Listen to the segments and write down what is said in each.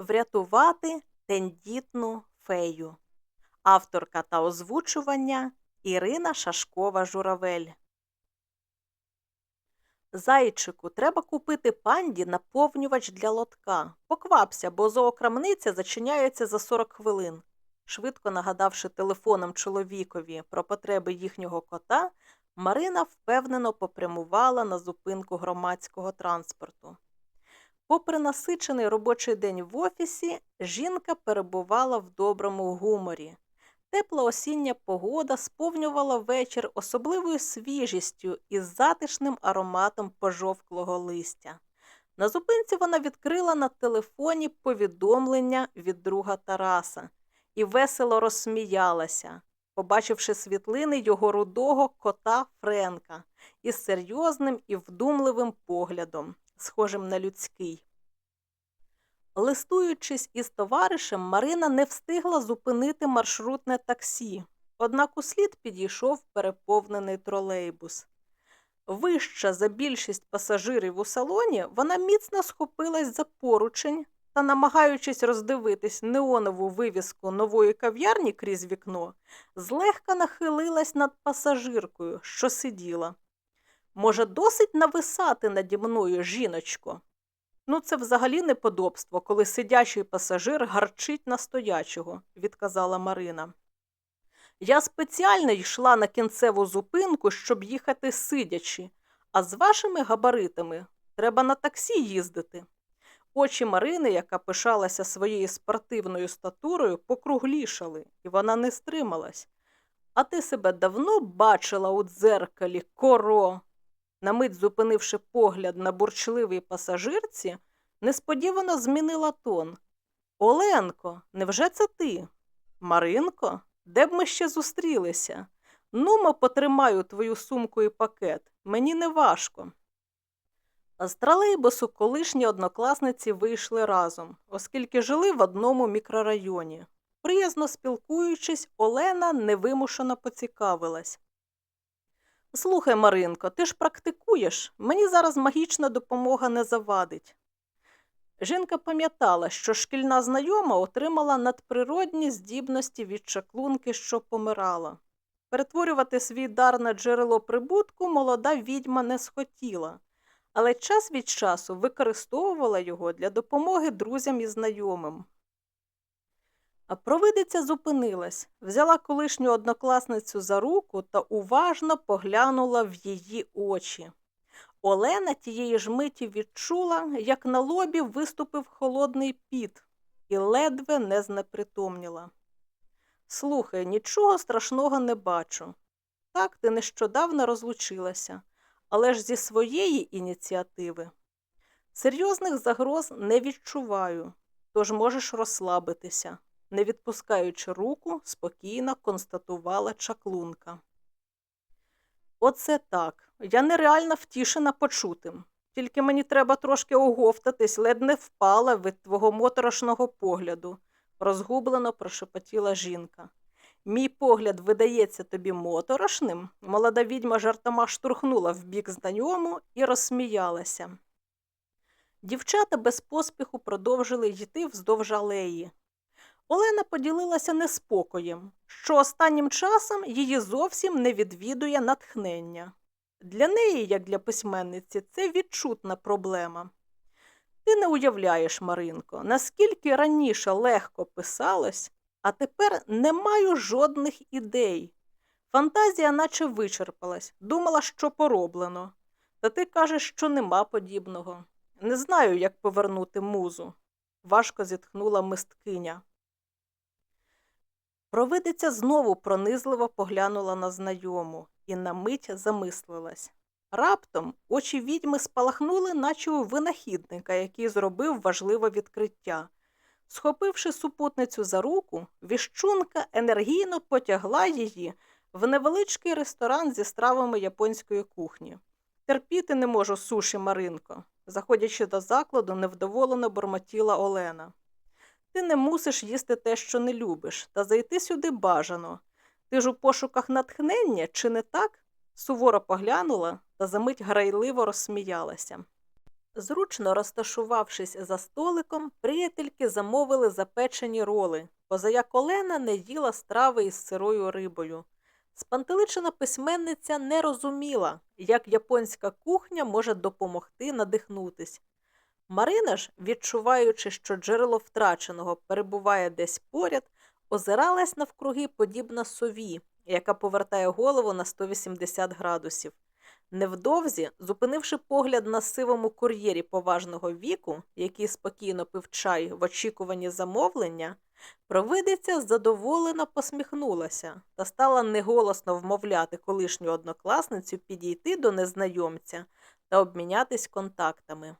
Врятувати тендітну фею. Авторка та озвучування Ірина Шашкова Журавель. Зайчику, треба купити панді наповнювач для лотка. Поквапся, бо зоокрамниця зачиняється за 40 хвилин. Швидко нагадавши телефоном чоловікові про потреби їхнього кота, Марина впевнено попрямувала на зупинку громадського транспорту. Попри насичений робочий день в офісі, жінка перебувала в доброму гуморі. Тепла осіння погода сповнювала вечір особливою свіжістю і затишним ароматом пожовклого листя. На зупинці вона відкрила на телефоні повідомлення від друга Тараса і весело розсміялася, побачивши світлини його рудого кота Френка із серйозним і вдумливим поглядом, схожим на людський. Листуючись із товаришем, Марина не встигла зупинити маршрутне таксі, однак услід підійшов переповнений тролейбус. Вища за більшість пасажирів у салоні, вона міцно схопилась за поручень та, намагаючись роздивитись неонову вивіску нової кав'ярні крізь вікно, злегка нахилилась над пасажиркою, що сиділа. Може, досить нависати наді мною, жіночко? Ну, це взагалі неподобство, коли сидячий пасажир гарчить на стоячого, відказала Марина. Я спеціально йшла на кінцеву зупинку, щоб їхати сидячи, а з вашими габаритами треба на таксі їздити. Очі Марини, яка пишалася своєю спортивною статурою, покруглішали, і вона не стрималась. А ти себе давно бачила у дзеркалі, коро. На мить зупинивши погляд на бурчливій пасажирці, несподівано змінила тон. Оленко, невже це ти? Маринко, де б ми ще зустрілися? Нумо потримаю твою сумку і пакет. Мені не важко. З тролейбусу колишні однокласниці вийшли разом, оскільки жили в одному мікрорайоні. Приязно спілкуючись, Олена невимушено поцікавилась. Слухай, Маринко, ти ж практикуєш, мені зараз магічна допомога не завадить. Жінка пам'ятала, що шкільна знайома отримала надприродні здібності від чаклунки, що помирала. Перетворювати свій дар на джерело прибутку молода відьма не схотіла, але час від часу використовувала його для допомоги друзям і знайомим. Провидиця зупинилась, взяла колишню однокласницю за руку та уважно поглянула в її очі. Олена тієї ж миті відчула, як на лобі виступив холодний піт і ледве не знепритомніла. Слухай, нічого страшного не бачу. Так, ти нещодавно розлучилася, але ж зі своєї ініціативи. Серйозних загроз не відчуваю, тож можеш розслабитися не відпускаючи руку, спокійно констатувала чаклунка. Оце так. Я нереально втішена почутим. Тільки мені треба трошки оговтатись, ледь не впала від твого моторошного погляду, розгублено прошепотіла жінка. Мій погляд видається тобі моторошним. Молода відьма жартома штурхнула в бік знайому і розсміялася. Дівчата без поспіху продовжили йти вздовж алеї, Олена поділилася неспокоєм, що останнім часом її зовсім не відвідує натхнення. Для неї, як для письменниці, це відчутна проблема. Ти не уявляєш, Маринко, наскільки раніше легко писалось, а тепер не маю жодних ідей. Фантазія наче вичерпалась, думала, що пороблено. Та ти кажеш, що нема подібного. Не знаю, як повернути музу, важко зітхнула мисткиня. Провидиця знову пронизливо поглянула на знайому і на мить замислилась. Раптом очі відьми спалахнули, наче у винахідника, який зробив важливе відкриття. Схопивши супутницю за руку, віщунка енергійно потягла її в невеличкий ресторан зі стравами японської кухні. Терпіти не можу суші, Маринко, заходячи до закладу, невдоволено бормотіла Олена. Ти не мусиш їсти те, що не любиш, та зайти сюди бажано. Ти ж у пошуках натхнення, чи не так? суворо поглянула та за мить грайливо розсміялася. Зручно розташувавшись за столиком, приятельки замовили запечені роли, позаяк Олена не їла страви із сирою рибою. Спантеличена письменниця не розуміла, як японська кухня може допомогти надихнутись. Марина ж, відчуваючи, що джерело втраченого перебуває десь поряд, озиралась навкруги подібна сові, яка повертає голову на 180 градусів. Невдовзі, зупинивши погляд на сивому кур'єрі поважного віку, який спокійно пив чай в очікуванні замовлення, провидиця задоволено посміхнулася та стала неголосно вмовляти колишню однокласницю підійти до незнайомця та обмінятись контактами.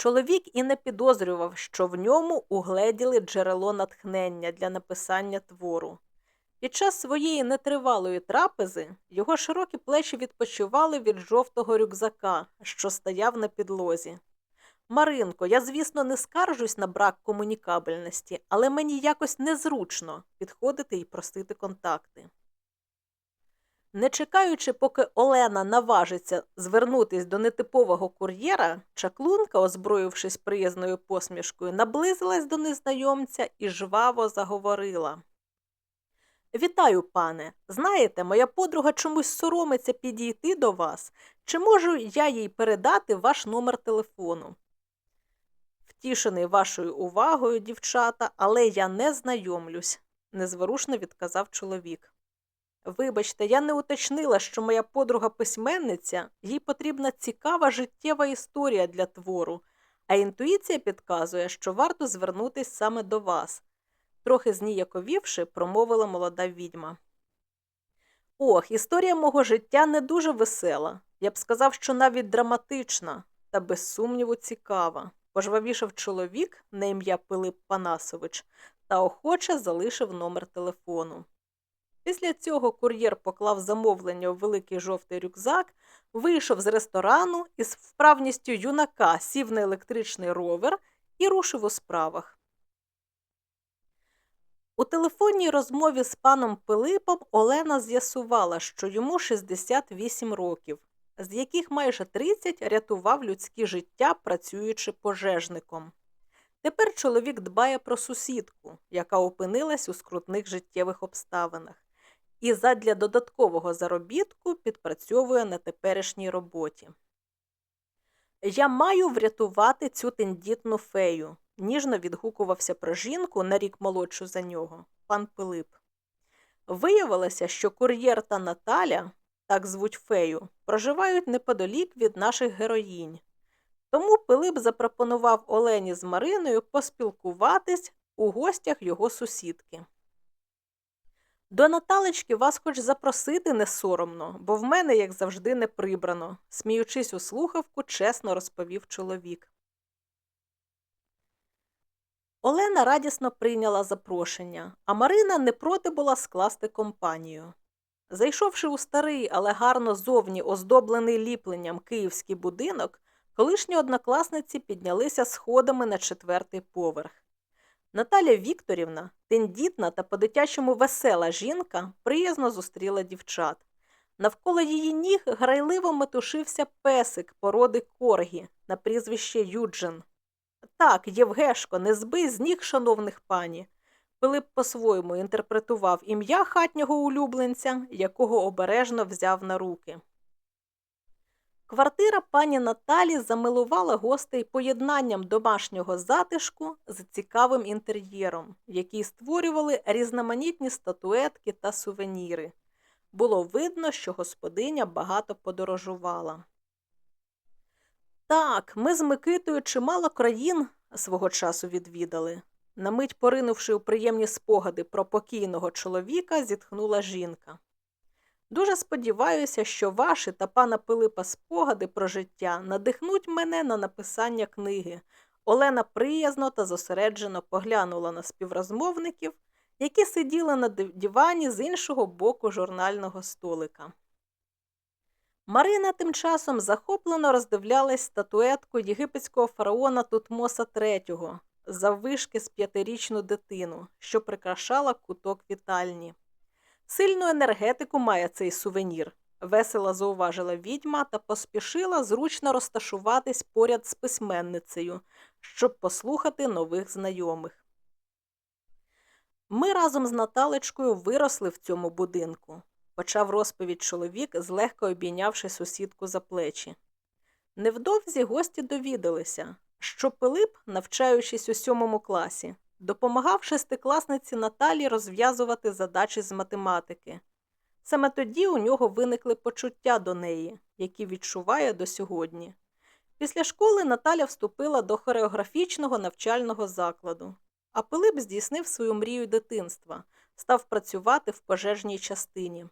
Чоловік і не підозрював, що в ньому угледіли джерело натхнення для написання твору. Під час своєї нетривалої трапези його широкі плечі відпочивали від жовтого рюкзака, що стояв на підлозі. Маринко, я, звісно, не скаржусь на брак комунікабельності, але мені якось незручно підходити і просити контакти. Не чекаючи, поки Олена наважиться звернутись до нетипового кур'єра, чаклунка, озброївшись приязною посмішкою, наблизилась до незнайомця і жваво заговорила. Вітаю, пане. Знаєте, моя подруга чомусь соромиться підійти до вас. Чи можу я їй передати ваш номер телефону? Втішений вашою увагою, дівчата, але я не знайомлюсь, незворушно відказав чоловік. Вибачте, я не уточнила, що моя подруга письменниця, їй потрібна цікава життєва історія для твору, а інтуїція підказує, що варто звернутися саме до вас трохи зніяковівши, промовила молода відьма. Ох, історія мого життя не дуже весела. Я б сказав, що навіть драматична та, без сумніву, цікава. Пожвавішав чоловік на ім'я Пилип Панасович та охоче залишив номер телефону. Після цього кур'єр поклав замовлення у великий жовтий рюкзак, вийшов з ресторану і з вправністю юнака сів на електричний ровер і рушив у справах. У телефонній розмові з паном Пилипом Олена з'ясувала, що йому 68 років, з яких майже 30 рятував людські життя, працюючи пожежником. Тепер чоловік дбає про сусідку, яка опинилась у скрутних життєвих обставинах, і задля додаткового заробітку підпрацьовує на теперішній роботі. Я маю врятувати цю тендітну фею, ніжно відгукувався про жінку на рік молодшу за нього, пан Пилип. Виявилося, що кур'єр та Наталя, так звуть фею, проживають неподалік від наших героїнь. Тому Пилип запропонував Олені з Мариною поспілкуватись у гостях його сусідки. До Наталечки вас хоч запросити не соромно, бо в мене, як завжди, не прибрано, сміючись у слухавку, чесно розповів чоловік. Олена радісно прийняла запрошення, а Марина не проти була скласти компанію. Зайшовши у старий, але гарно зовні оздоблений ліпленням київський будинок, колишні однокласниці піднялися сходами на четвертий поверх. Наталя Вікторівна, тендітна та по-дитячому весела жінка, приязно зустріла дівчат. Навколо її ніг грайливо метушився песик породи коргі на прізвище Юджин. Так, Євгешко, не збий з ніг шановних пані. Пилип по-своєму інтерпретував ім'я хатнього улюбленця, якого обережно взяв на руки. Квартира пані Наталі замилувала гостей поєднанням домашнього затишку з цікавим інтер'єром, який створювали різноманітні статуетки та сувеніри. Було видно, що господиня багато подорожувала. Так, ми з Микитою чимало країн свого часу відвідали. На мить поринувши у приємні спогади про покійного чоловіка, зітхнула жінка. Дуже сподіваюся, що ваші та пана Пилипа спогади про життя надихнуть мене на написання книги. Олена приязно та зосереджено поглянула на співрозмовників, які сиділи на дивані з іншого боку журнального столика. Марина тим часом захоплено роздивлялась статуетку єгипетського фараона Тутмоса III заввишки з п'ятирічну дитину, що прикрашала куток вітальні. Сильну енергетику має цей сувенір, весело зауважила відьма та поспішила зручно розташуватись поряд з письменницею, щоб послухати нових знайомих. Ми разом з Наталечкою виросли в цьому будинку, почав розповідь чоловік, злегка обійнявши сусідку за плечі. Невдовзі гості довідалися, що Пилип, навчаючись у сьомому класі, допомагав шестикласниці Наталі розв'язувати задачі з математики. Саме тоді у нього виникли почуття до неї, які відчуває до сьогодні. Після школи Наталя вступила до хореографічного навчального закладу, а Пилип здійснив свою мрію дитинства, став працювати в пожежній частині.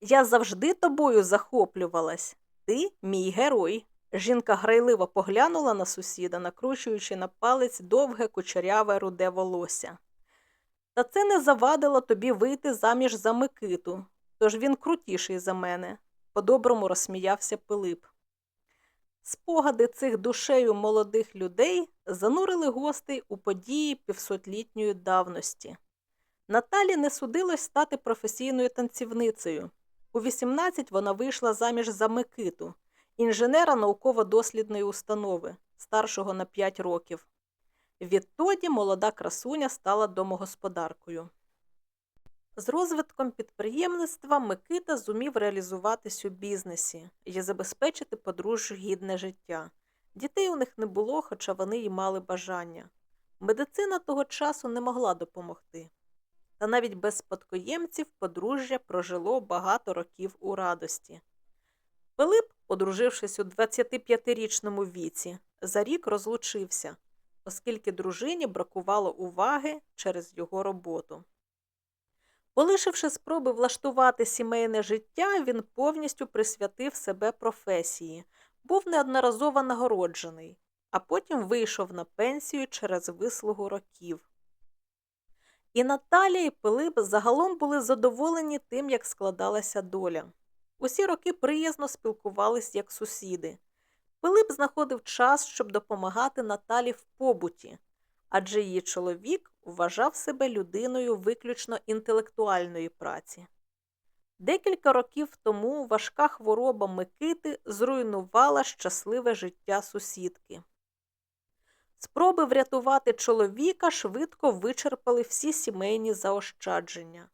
Я завжди тобою захоплювалась. Ти мій герой. Жінка грайливо поглянула на сусіда, накручуючи на палець довге кучеряве руде волосся. Та це не завадило тобі вийти заміж за Микиту, тож він крутіший за мене, по-доброму розсміявся Пилип. Спогади цих душею молодих людей занурили гостей у події півсотлітньої давності. Наталі не судилось стати професійною танцівницею. У 18 вона вийшла заміж за Микиту, інженера науково-дослідної установи, старшого на 5 років. Відтоді молода красуня стала домогосподаркою. З розвитком підприємництва Микита зумів реалізуватись у бізнесі і забезпечити подружжю гідне життя. Дітей у них не було, хоча вони й мали бажання. Медицина того часу не могла допомогти. Та навіть без спадкоємців подружжя прожило багато років у радості. Пилип, одружившись у 25-річному віці, за рік розлучився, оскільки дружині бракувало уваги через його роботу. Полишивши спроби влаштувати сімейне життя, він повністю присвятив себе професії, був неодноразово нагороджений, а потім вийшов на пенсію через вислугу років. І Наталія і Пилип загалом були задоволені тим, як складалася доля. Усі роки приязно спілкувались як сусіди. Пилип знаходив час, щоб допомагати Наталі в побуті, адже її чоловік вважав себе людиною виключно інтелектуальної праці. Декілька років тому важка хвороба Микити зруйнувала щасливе життя сусідки. Спроби врятувати чоловіка швидко вичерпали всі сімейні заощадження.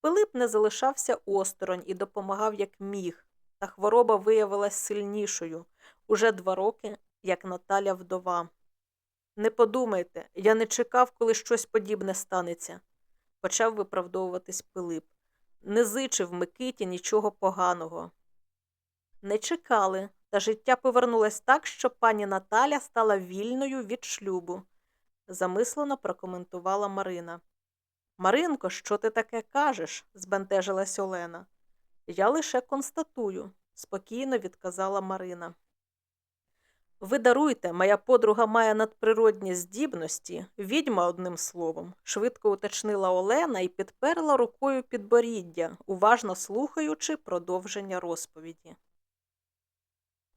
Пилип не залишався осторонь і допомагав як міг, та хвороба виявилась сильнішою уже два роки, як Наталя вдова. Не подумайте, я не чекав, коли щось подібне станеться, почав виправдовуватись Пилип. Не зичив Микиті нічого поганого. Не чекали, та життя повернулось так, що пані Наталя стала вільною від шлюбу, замислено прокоментувала Марина. Маринко, що ти таке кажеш? збентежилась Олена. Я лише констатую, спокійно відказала Марина. Ви даруйте, моя подруга має надприродні здібності, відьма одним словом, швидко уточнила Олена і підперла рукою підборіддя, уважно слухаючи продовження розповіді.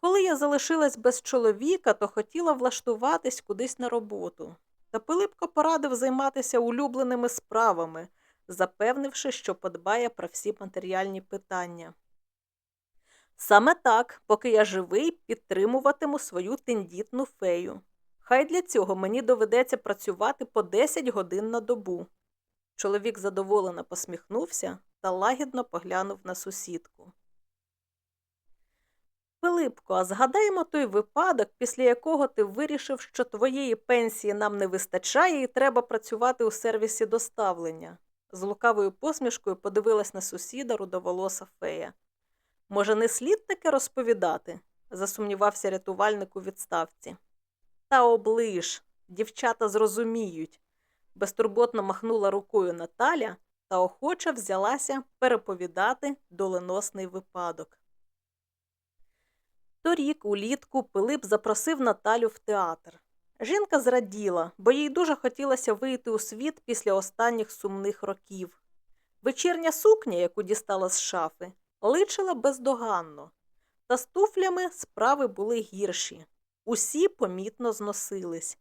Коли я залишилась без чоловіка, то хотіла влаштуватись кудись на роботу. Та Пилипко порадив займатися улюбленими справами, запевнивши, що подбає про всі матеріальні питання. Саме так, поки я живий, підтримуватиму свою тендітну фею. Хай для цього мені доведеться працювати по 10 годин на добу. Чоловік задоволено посміхнувся та лагідно поглянув на сусідку. Пилипко, а згадаємо той випадок, після якого ти вирішив, що твоєї пенсії нам не вистачає і треба працювати у сервісі доставлення. З лукавою посмішкою подивилась на сусіда рудоволоса фея. Може, не слід таке розповідати? засумнівався рятувальник у відставці. Та оближ, дівчата зрозуміють, безтурботно махнула рукою Наталя та охоче взялася переповідати доленосний випадок. Торік, улітку, Пилип запросив Наталю в театр. Жінка зраділа, бо їй дуже хотілося вийти у світ після останніх сумних років. Вечірня сукня, яку дістала з шафи, личила бездоганно, та з туфлями справи були гірші. Усі помітно зносились.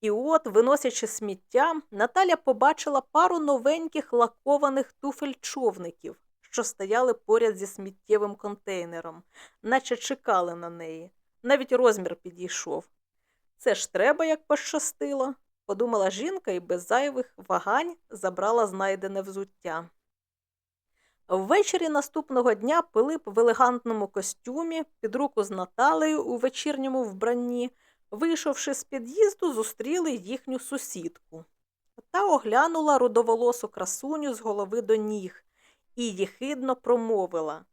І от, виносячи сміття, Наталя побачила пару новеньких лакованих туфель човників, що стояли поряд зі сміттєвим контейнером, наче чекали на неї. Навіть розмір підійшов. Це ж треба, як пощастило, подумала жінка і без зайвих вагань забрала знайдене взуття. Ввечері наступного дня Пилип в елегантному костюмі під руку з Наталею у вечірньому вбранні, вийшовши з під'їзду, зустріли їхню сусідку. Та оглянула рудоволосу красуню з голови до ніг і їхидно промовила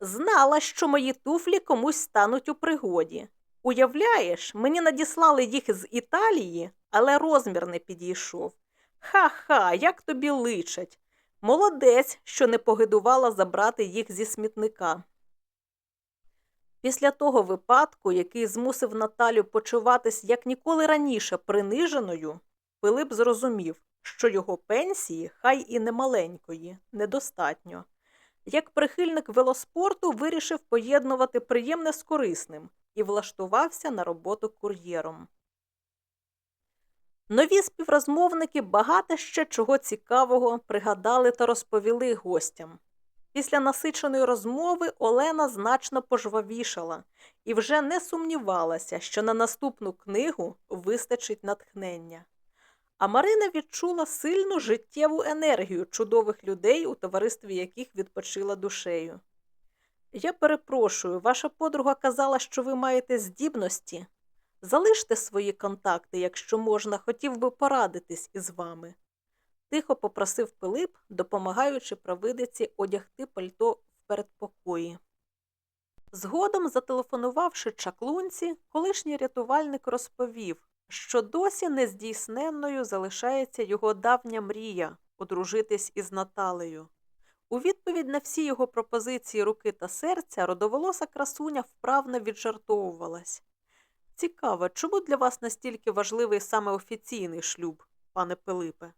Знала, що мої туфлі комусь стануть у пригоді. Уявляєш, мені надіслали їх з Італії, але розмір не підійшов. Ха-ха, як тобі личать. Молодець, що не погидувала забрати їх зі смітника. Після того випадку, який змусив Наталю почуватись як ніколи раніше приниженою, Пилип зрозумів, що його пенсії, хай і немаленької, недостатньо. Як прихильник велоспорту вирішив поєднувати приємне з корисним і влаштувався на роботу кур'єром. Нові співрозмовники багато ще чого цікавого пригадали та розповіли гостям. Після насиченої розмови Олена значно пожвавішала і вже не сумнівалася, що на наступну книгу вистачить натхнення. А Марина відчула сильну життєву енергію чудових людей, у товаристві яких відпочила душею. Я перепрошую, ваша подруга казала, що ви маєте здібності. Залиште свої контакти, якщо можна, хотів би порадитись із вами. Тихо попросив Пилип, допомагаючи провидиці одягти пальто в передпокої. Згодом, зателефонувавши чаклунці, колишній рятувальник розповів, що досі нездійсненною залишається його давня мрія одружитись із Наталею. У відповідь на всі його пропозиції руки та серця родоволоса красуня вправно віджартовувалась. Цікаво, чому для вас настільки важливий саме офіційний шлюб, пане Пилипе?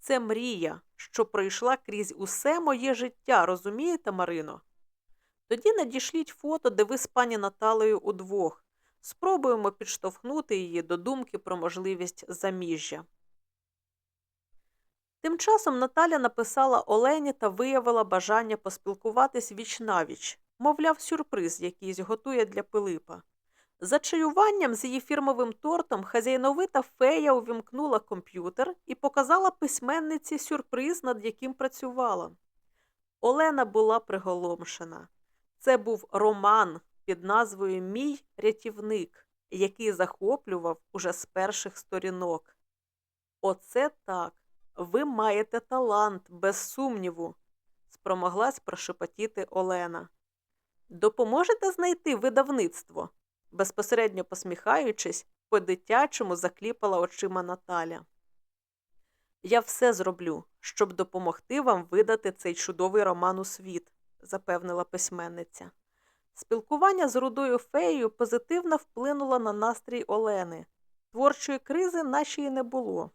Це мрія, що пройшла крізь усе моє життя, розумієте, Марино? Тоді надішліть фото, де ви з пані Наталею удвох. Спробуємо підштовхнути її до думки про можливість заміжжя. Тим часом Наталя написала Олені та виявила бажання поспілкуватись віч навіч, мовляв, сюрприз якийсь готує для Пилипа. За чаюванням з її фірмовим тортом хазяйновита фея увімкнула комп'ютер і показала письменниці сюрприз, над яким працювала. Олена була приголомшена. Це був роман під назвою Мій рятівник, який захоплював уже з перших сторінок. Оце так. Ви маєте талант, без сумніву, спромоглась прошепотіти Олена. Допоможете знайти видавництво? безпосередньо посміхаючись, по дитячому закліпала очима Наталя. Я все зроблю, щоб допомогти вам видати цей чудовий роман у світ, запевнила письменниця. Спілкування з рудою феєю позитивно вплинуло на настрій Олени. Творчої кризи нашої не було.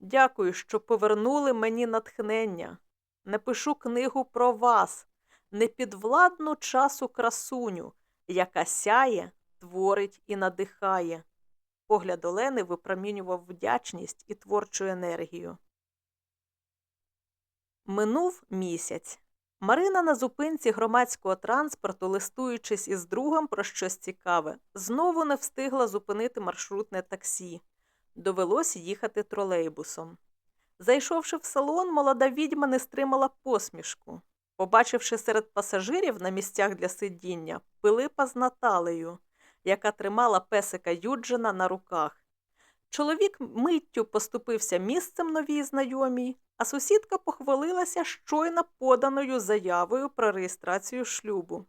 Дякую, що повернули мені натхнення. Напишу книгу про вас, непідвладну часу красуню, яка сяє творить і надихає. Погляд Олени випромінював вдячність і творчу енергію. Минув місяць. Марина на зупинці громадського транспорту, листуючись із другом про щось цікаве, знову не встигла зупинити маршрутне таксі. Довелось їхати тролейбусом. Зайшовши в салон, молода відьма не стримала посмішку. Побачивши серед пасажирів на місцях для сидіння Пилипа з Наталею, яка тримала песика Юджина на руках. Чоловік миттю поступився місцем новій знайомій, а сусідка похвалилася щойно поданою заявою про реєстрацію шлюбу.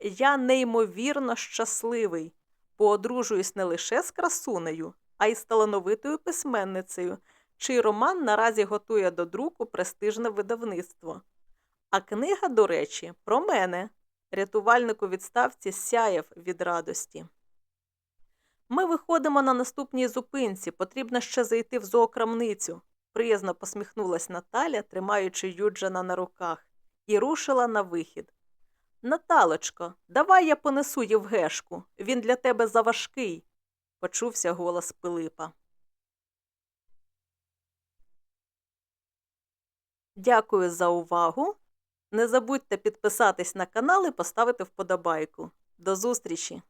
Я неймовірно щасливий, поодружуюсь не лише з красунею, а й з талановитою письменницею, чий роман наразі готує до друку престижне видавництво. А книга, до речі, про мене. Рятувальник у відставці сяяв від радості. Ми виходимо на наступній зупинці. Потрібно ще зайти в зоокрамницю, приязно посміхнулась Наталя, тримаючи Юджина на руках, і рушила на вихід. Наталочко, давай я понесу Євгешку. Він для тебе заважкий, почувся голос Пилипа. Дякую за увагу. Не забудьте підписатись на канал і поставити вподобайку. До зустрічі!